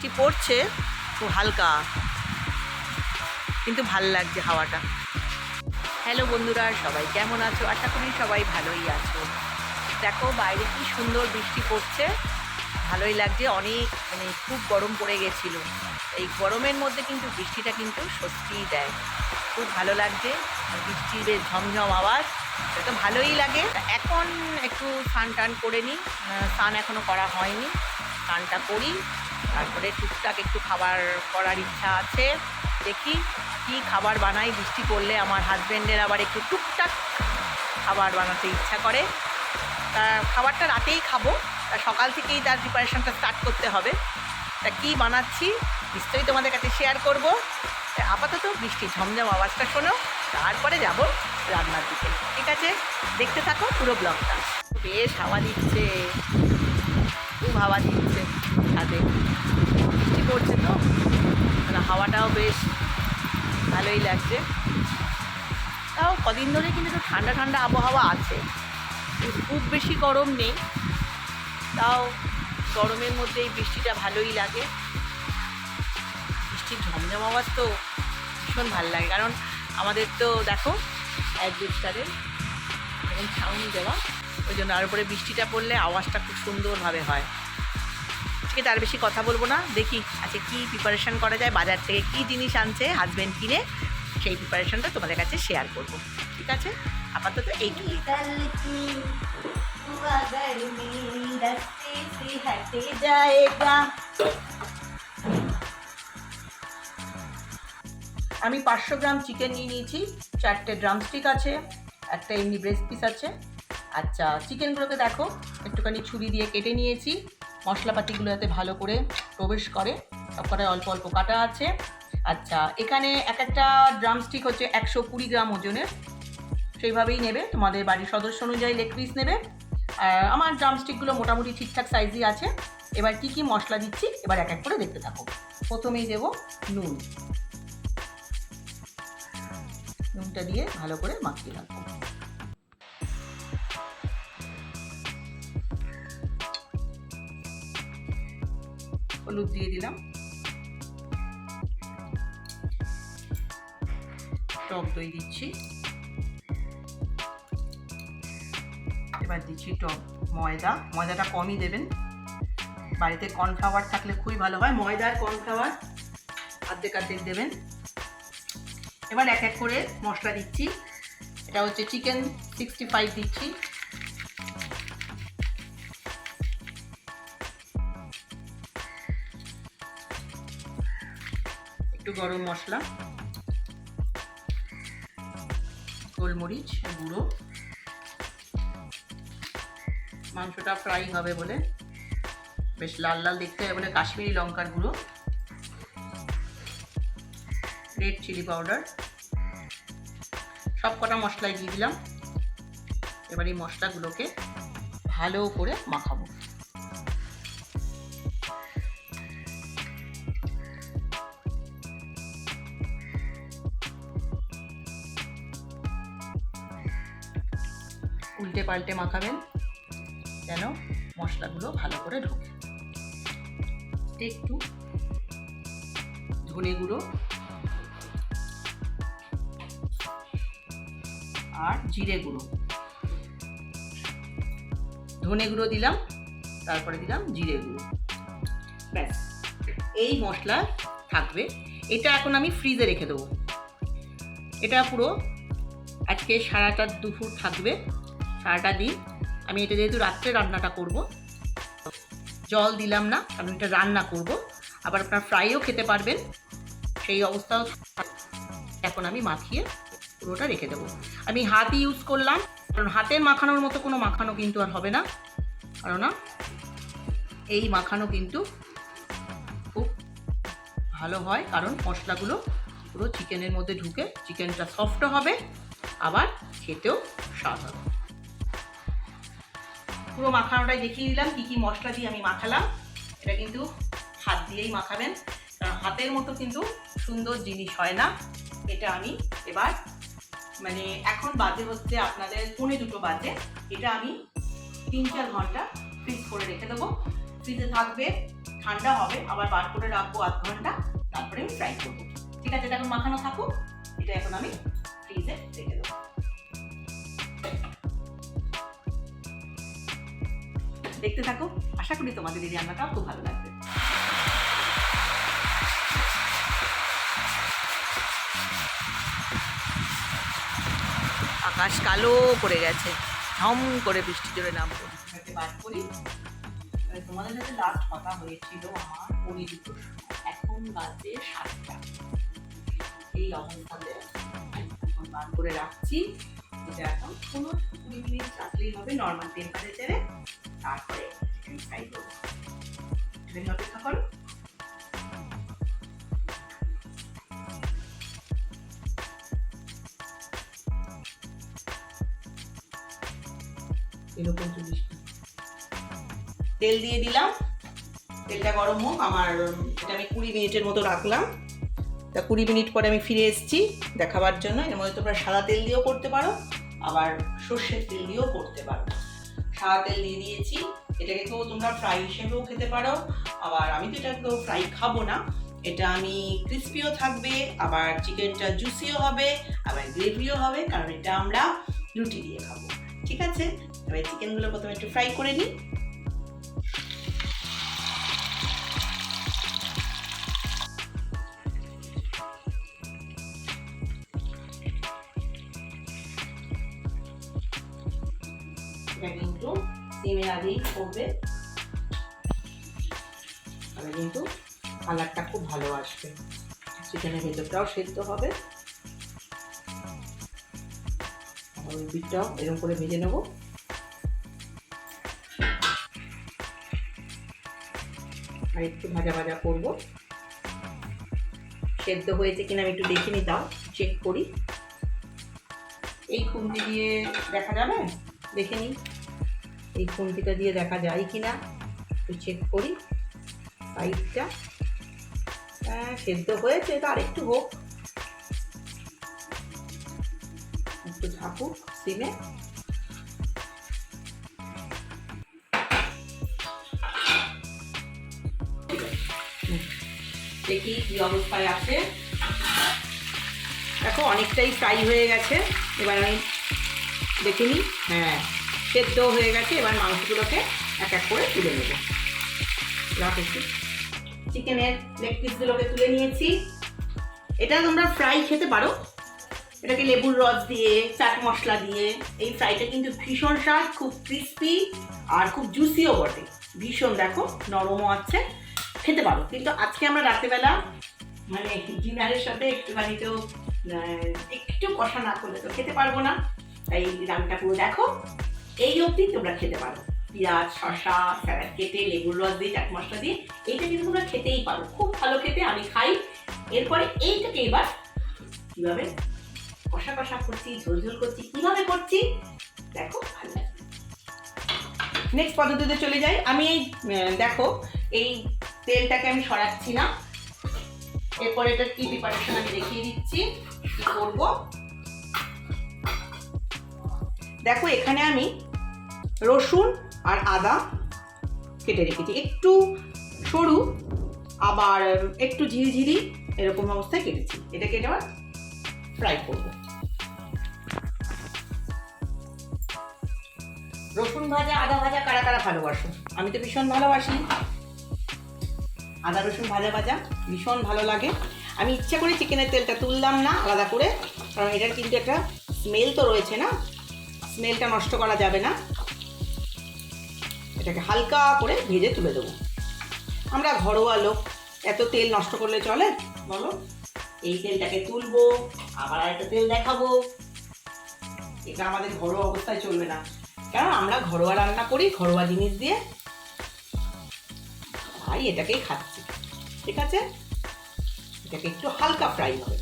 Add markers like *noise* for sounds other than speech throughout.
বৃষ্টি পড়ছে, খুব হালকা। কিন্তু ভালো লাগছে হাওয়াটা। হ্যালো বন্ধুরা, সবাই কেমন আছো? আশা করি সবাই ভালোই আছো। দেখো বাইরে কি সুন্দর বৃষ্টি পড়ছে। ভালোই লাগছে, অনেক মানে খুব গরম পড়ে গেছিল। এই গরমের মধ্যে কিন্তু বৃষ্টিটা কিন্তু স্বস্তিই দেয়। খুব ভালো লাগছে বৃষ্টির বেশ ঝমঝম আওয়াজ। তো ভালোই লাগে। এখন একটু স্নান টান করে নিই স্নান এখনও করা হয়নি। স্নানটা করি। তারপরে টুকটাক একটু খাবার করার ইচ্ছা আছে। দেখি কি খাবার বানাই বৃষ্টি পড়লে আমার হাজব্যান্ডের আবার একটু টুকটাক খাবার বানাতে ইচ্ছা করে। তা খাবারটা রাতেই খাব, তা সকাল থেকেই তার প্রিপারেশনটা স্টার্ট করতে হবে। তা কী বানাচ্ছি নিশ্চয়ই তোমাদের কাছে শেয়ার করব। আপাতত বৃষ্টি ঝমঝম আওয়াজটা শোনো, তারপরে যাব রান্নার দিকে। ঠিক আছে? দেখতে থাকো পুরো ব্লগটা বেশ হাওয়া দিচ্ছে। খুব হাওয়া দিচ্ছে। ছাদে বৃষ্টি পড়ছে তো মানে হাওয়াটাও বেশ ভালোই লাগছে। তাও কদিন ধরে কিন্তু একটু ঠান্ডা ঠান্ডা আবহাওয়া আছে। খুব বেশি গরম নেই। তাও গরমের মধ্যে এই বৃষ্টিটা ভালোই লাগে। বৃষ্টির ঝমঝম আওয়াজ তো ভীষণ ভালো লাগে। কারণ আমাদের তো দেখো, এক অ্যাডভেস্টারের এবং সাউন্ড দেওয়া। ওই জন্য আর উপরে বৃষ্টিটা পড়লে আওয়াজটা খুব সুন্দরভাবে হয়। পুচকে তার বেশি কথা বলব না। দেখি আচ্ছা কি প্রিপারেশান করা যায়, বাজার থেকে কি জিনিস আনছে হাজব্যান্ড কিনে, সেই প্রিপারেশানটা তোমাদের কাছে শেয়ার করব। ঠিক আছে? আপাতত এই আমি পাঁচশো গ্রাম চিকেন নিয়ে নিয়েছি, চারটে ড্রামস্টিক আছে, একটা এমনি ব্রেস্ট পিস আছে। আচ্ছা চিকেনগুলোকে দেখো, একটুখানি ছুরি দিয়ে কেটে নিয়েছি। মশলাপাতিগুলো যাতে ভালো করে প্রবেশ করে সবকটায় অল্প অল্প কাটা আছে। আচ্ছা এখানে এক একটা ড্রামস্টিক হচ্ছে একশো কুড়ি গ্রাম ওজনের। সেইভাবেই নেবে, তোমাদের বাড়ির সদস্য অনুযায়ী লেগ পিস নেবে। আমার ড্রামস্টিকগুলো মোটামুটি ঠিকঠাক সাইজই আছে। এবার কি কি মশলা দিচ্ছি, এবার এক এক করে দেখতে থাকো। প্রথমেই দেবো নুন। নুনটা দিয়ে ভালো করে মাখিয়ে রাখব। হলুদ দিয়ে দিলাম। টক দই দিচ্ছি। এবার দিচ্ছি টক ময়দা। ময়দাটা কমই দেবেন। বাড়িতে কর্নফ্লাওয়ার থাকলে খুবই ভালো হয়। ময়দার কর্নফ্লাওয়ার আর্ধেক অর্ধেক দেবেন। এবার এক এক করে মশলা দিচ্ছি। এটা হচ্ছে চিকেন সিক্সটি ফাইভ দিচ্ছি। একটু গরম মশলা, গোলমরিচ, গুঁড়ো। মাংসটা ফ্রাই হবে বলে। বেশ লাল লাল দেখতে হবে বলে কাশ্মীরি লঙ্কার গুঁড়ো। Red chilli powder. সব কটা মশলাই দিয়ে দিলাম। এবার এই মশলাগুলোকে ভালো করে মাখাবো। উল্টে পাল্টে মাখাবেন। যেন মশলাগুলো ভালো করে ঢোকে। একটু ধনে গুঁড়ো আর জিরে গুঁড়ো। ধনে গুঁড়ো দিলাম, তারপরে দিলাম জিরে গুঁড়ো। ব্যাস, এই মশলা থাকবে। এটা এখন আমি ফ্রিজে রেখে দেবো। এটা পুরো আজকে সারাটা দুপুর থাকবে। সারাটা দিন। আমি এটা যেহেতু রাত্রে রান্নাটা করব, জল দিলাম না, কারণ এটা রান্না করব। আবার আপনার ফ্রাইও খেতে পারবেন। সেই অবস্থাও এখন আমি মাখিয়ে পুরোটা রেখে দেবো। আমি হাতই ইউজ করলাম, কারণ হাতের মাখানোর মতো কোনো মাখানো কিন্তু আর হবে না। কারণ এই মাখানো কিন্তু খুব ভালো হয়, কারণ মশলাগুলো পুরো চিকেনের মধ্যে ঢুকে চিকেনটা সফটও হবে, আবার খেতেও স্বাদ হবে। পুরো মাখানোটাই দেখিয়ে দিলাম, কী কী মশলা দিয়ে আমি মাখালাম। এটা কিন্তু হাত দিয়েই মাখাবেন, কারণ হাতের মতো কিন্তু সুন্দর জিনিস হয় না। এটা আমি এবার মানে এখন বাজে হচ্ছে আপনাদের পৌনে দুটো বাজে। এটা আমি তিন চার ঘণ্টা ফ্রিজ করে রেখে দেবো। ফ্রিজে থাকবে, ঠান্ডা হবে, আবার বার করে রাখব আধ ঘণ্টা, তারপরে আমি ফ্রাই করব। ঠিক আছে, এটা এখন মাখানো থাকুক, এটা এখন আমি ফ্রিজে রেখে দেবো। দেখতে থাকো। আশা করি তোমাদের এই রান্নাটাও খুব ভালো লাগবে। আকাশ কালো করে গেছে। ঝম করে বৃষ্টি জোরে বার করি তোমাদের সাথে লাস্ট কথা হয়েছিল আমার সময়। এখন বাজে সাতটা। এই অবস্থাতে এখন বার করে রাখছি। এটা এখন কোনো কুড়ি মিনিট রাখলেই হবে। নর্মাল টেম্পারেচারে তারপরে আমি ফ্রাই করব। নিয়ে অপেক্ষা করো। তেল দিয়ে দিলাম। তেলটা গরম হোক, আমার এটা আমি কুড়ি মিনিটের মতো রাখলাম। তা কুড়ি মিনিট পরে আমি ফিরে এসেছি দেখাবার জন্য। এর মধ্যে তোমরা সাদা তেল দিয়েও করতে পারো, আবার সর্ষের তেল দিয়েও করতে পারো। সাদা তেল দিয়ে দিয়েছি। এটাকে কেউ তোমরা ফ্রাই হিসেবেও খেতে পারো। আবার আমি তো এটা তো ফ্রাই খাব না। এটা আমি ক্রিস্পিও থাকবে, আবার চিকেনটা জুসিও হবে, আবার গ্রেভিও হবে, কারণ এটা আমরা রুটি দিয়ে খাব। ঠিক আছে? এবার চিকেনগুলো প্রথমে একটু ফ্রাই করে নিই। আগেই করবে। তাহলে কিন্তু কালারটা খুব ভালো আসবে। চিকেনের ভেতরটাও সেদ্ধ হবে। ওই বিটটাও এরকম করে ভেজে নেব। আর একটু ভাজা ভাজা করব। সেদ্ধ হয়েছে কিনা আমি একটু দেখে নিতাম চেক করি। এই খুন্তি দিয়ে দেখা যাবে? দেখে নিই এই খুন্তিটা দিয়ে দেখা যায় কি না, একটু চেক করি। সাইডটা হ্যাঁ সেদ্ধ হয়েছে তো আর একটু হোক। একটু ঝাঁকুক সিমে। দেখি কি অবস্থায় আছে। দেখো, অনেকটাই ফ্রাই হয়ে গেছে। এবার আমি দেখে নিই। হ্যাঁ। সেদ্ধ হয়ে গেছে, এবার মাংসগুলোকে এক এক করে তুলে নেব। চিকেনের লেগ পিসগুলোকে তুলে নিয়েছি। এটা তোমরা ফ্রাই খেতে পারো। এটাকে লেবুর রস দিয়ে, চাট মশলা দিয়ে, এই ফ্রাইটা কিন্তু ভীষণ স্বাদ, খুব ক্রিস্পি আর খুব জুসিও বটে। ভীষণ, দেখো, নরমও আছে, খেতে পারো। কিন্তু আজকে আমরা রাত্রেবেলা মানে ডিনারের সাথে একটুখানি তো একটু কষা না করলে তো খেতে পারব না। তাই রান্নাটা পুরো দেখো। এই অবধি তোমরা খেতে পারো। পেঁয়াজ, শসা, স্যালাড কেটে, লেবুর রস দিয়ে, চাট মশলা দিয়ে, এইটা কিন্তু তোমরা খেতেই পারো। খুব ভালো খেতে, আমি খাই। এরপরে এইটাকে এবার কীভাবে কষা কষা করছি, ঝোল ঝোল করছি, কীভাবে করছি, দেখো, ভালো নেক্সট পদ্ধতিতে চলে যাই। আমি এই দেখো, এই তেলটাকে আমি সরাচ্ছি না। এরপর এটা কি প্রিপারেশন আমি দেখিয়ে দিচ্ছি। কি করব? দেখো, এখানে আমি রসুন আর আদা কেটে রেখেছি। একটু সরু, আবার একটু ঝিরিঝিরি এরকম অবস্থায় কেটেছি। এটাকে এবার ফ্রাই করব। রসুন ভাজা, আদা ভাজা কারা কারা ভালোবাসো? আমি তো ভীষণ ভালোবাসি। আদা, রসুন ভাজা ভাজা ভীষণ ভালো লাগে। আমি ইচ্ছা করে চিকেনের তেলটা তুললাম না আলাদা করে, কারণ এটার কিন্তু একটা স্মেল তো রয়েছে না। স্মেলটা নষ্ট করা যাবে না। এটাকে হালকা করে ভেজে তুলে দেবো। আমরা ঘরোয়া লোক, এত তেল নষ্ট করলে চলে? বলো। এই তেলটাকে তুলবো, আবার একটা তেল দেখাবো। এটা আমাদের ঘরোয়া অবস্থায় চলবে না। কারণ আমরা ঘরোয়া রান্না করি, ঘরোয়া জিনিস দিয়ে। ভাই, এটাকেই খাচ্ছি। ঠিক আছে? এটাকে একটু হালকা ফ্রাই হবে।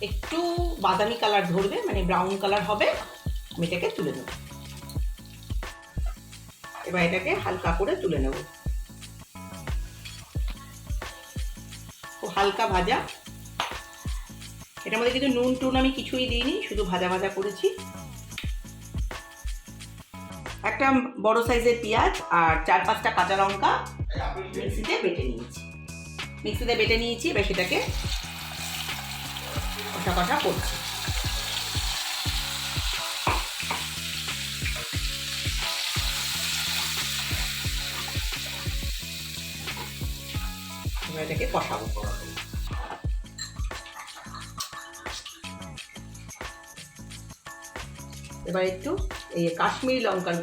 একটু বাদামি কালার ধরবে মানে ব্রাউন কালার হবে। আমি এটাকে তুলে নেব। এবার এটাকে হালকা করে তুলে নেব। হালকা ভাজা। এটার মধ্যে কিন্তু নুন টুন আমি কিছুই দিইনি, শুধু ভাজা ভাজা করেছি। একটা বড় সাইজের পেঁয়াজ আর চার পাঁচটা কাঁচা লঙ্কা মিক্সিতে বেটে নিয়েছি। মিক্সিতে বেটে নিয়েছি, এবার সেটাকে কষা কষা করছি। এবার এটাকে কষাবো। এবার একটু এই কাশ্মীরি লঙ্কার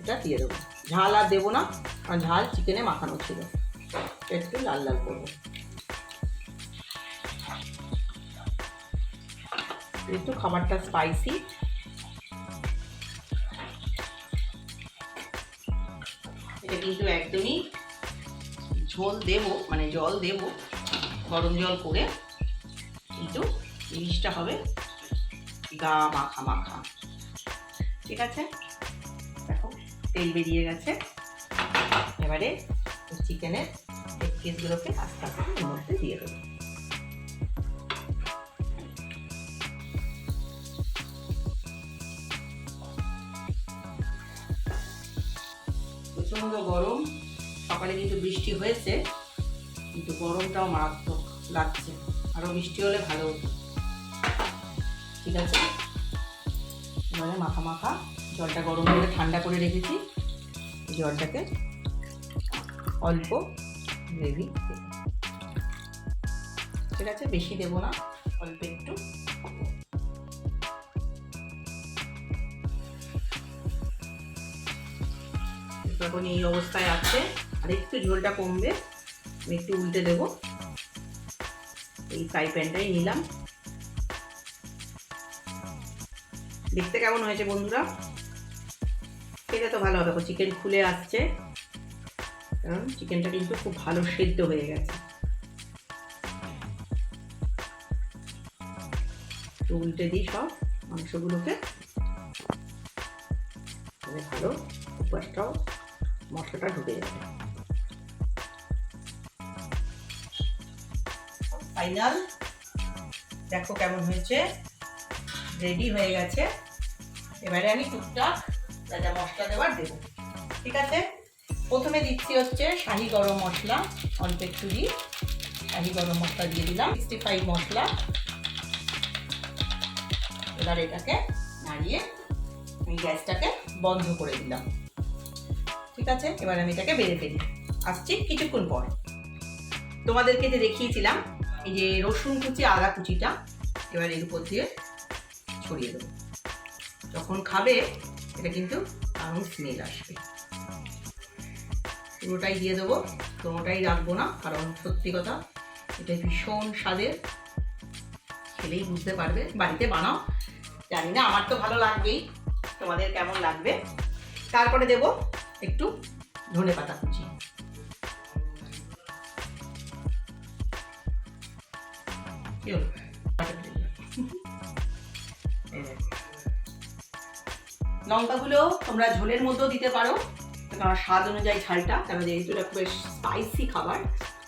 এটা দিয়ে দেবো। ঝাল আর দেবো না, কারণ ঝাল চিকেনে মাখানো ছিল। একটু লাল লাল করব। একটু খাবারটা স্পাইসি এটা কিন্তু একদমই ঝোল দেব মানে জল দেব, গরম জল করে। কিন্তু জিনিসটা হবে গা মাখা মাখা। ঠিক আছে? দেখো, তেল বেরিয়ে গেছে। এবারে চিকেনের পিসগুলোকে আস্তে আস্তে মধ্যে দিয়ে দেবো। প্রচণ্ড গরম। সকালে কিন্তু বৃষ্টি হয়েছে, কিন্তু গরমটাও মারাত্মক লাগছে। আরও বৃষ্টি হলে ভালো হতো। ঠিক আছে? এবারে মাখা মাখা জলটা গরম করে ঠান্ডা করে রেখেছি। জলটাকে অল্প গ্রেভি ঠিক আছে? বেশি দেবো না, অল্প একটু। এখন এই অবস্থায় আছে। আর একটু ঝোলটা কমবে, আমি একটু উল্টে দেবো। এই ফ্রাই প্যানটাই নিলাম। দেখতে কেমন হয়েছে বন্ধুরা? খেতে তো ভালো হবে চিকেন খুলে আসছে। কারণ চিকেনটা কিন্তু খুব ভালো সেদ্ধ হয়ে গেছে। উল্টে দিই সব মাংসগুলোকে। ভালো, উপাসটাও মশলাটা ঢুকে যাবে। ফাইনাল। দেখো কেমন হয়েছে। রেডি হয়ে গেছে। এবারে আমি টুকটাক যা মশলা দেওয়ার দেবো। ঠিক আছে? প্রথমে দিচ্ছি হচ্ছে শাহি গরম মশলা অল্প একটু দিই শাহি গরম মশলা দিয়ে দিলাম সিক্সটি ফাইভ মশলা। এবার এটাকে নাড়িয়ে আমি গ্যাসটাকে বন্ধ করে দিলাম। ঠিক আছে? এবার আমি এটাকে বেড়ে ফেলি। আসছি কিছুক্ষণ পর। তোমাদেরকে যে দেখিয়েছিলাম এই যে রসুন কুচি, আদা কুচিটা এবার এর উপর দিয়ে ছড়িয়ে দেবো। যখন খাবে, এটা কিন্তু দারুণ স্মেল আসবে। পুরোটাই দিয়ে দেবো, কোনোটাই রাখব না, কারণ সত্যি কথা, এটা ভীষণ স্বাদের। খেলেই বুঝতে পারবে, বাড়িতে বানাও। জানি না, আমার তো ভালো লাগবেই। তোমাদের কেমন লাগবে? তারপরে দেব একটু ধনে পাতা কুচি। *laughs* লঙ্কাগুলো তোমরা ঝোলের মধ্যেও দিতে পারো। কারণ স্বাদ অনুযায়ী ঝালটা। কারণ যেহেতু এটা খুব স্পাইসি খাবার,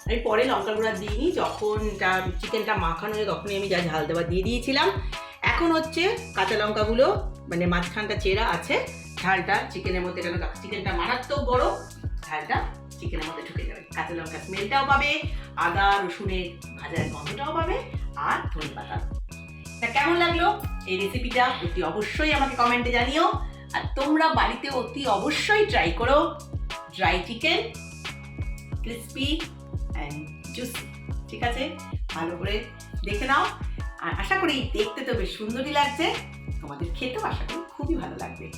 আমি পরে লঙ্কা গুঁড়া দিইনি যখন চিকেনটা মাখানো হয়ে তখনই আমি যা ঝাল দেওয়া দিয়ে দিয়েছিলাম। এখন হচ্ছে কাঁচা লঙ্কাগুলো মানে মাঝখানটা চেরা আছে, ঝালটা চিকেনের মধ্যে কেন চিকেনটা মারাত্মক বড় ঝালটা চিকেনের মধ্যে ঢুকে কাঁচা লঙ্কার স্মেলটাও পাবে, আদা রসুনের ভাজার গন্ধটাও পাবে, আর ধনে পাতা। তা কেমন লাগল? এই রেসিপিটা অতি অবশ্যই আমাকে কমেন্টে জানিও। আর তোমরা বাড়িতে অতি অবশ্যই ট্রাই করো। Dry chicken crispy and juicy ঠিক আছে? ভালো করে দেখে নাও। আর আশা করি দেখতে তো বেশ সুন্দরই লাগছে। তোমাদের খেতেও আশা করি খুবই ভালো লাগবে।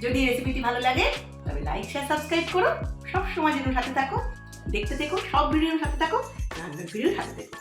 যদি রেসিপিটি ভালো লাগে, তবে লাইক শেয়ার সাবস্ক্রাইব করো। সব সময় যেন সাথে থাকো। দেখতে দেখো সব ভিডিওর সাথে থাকো রান্নার ভিডিওর সাথে থেকো।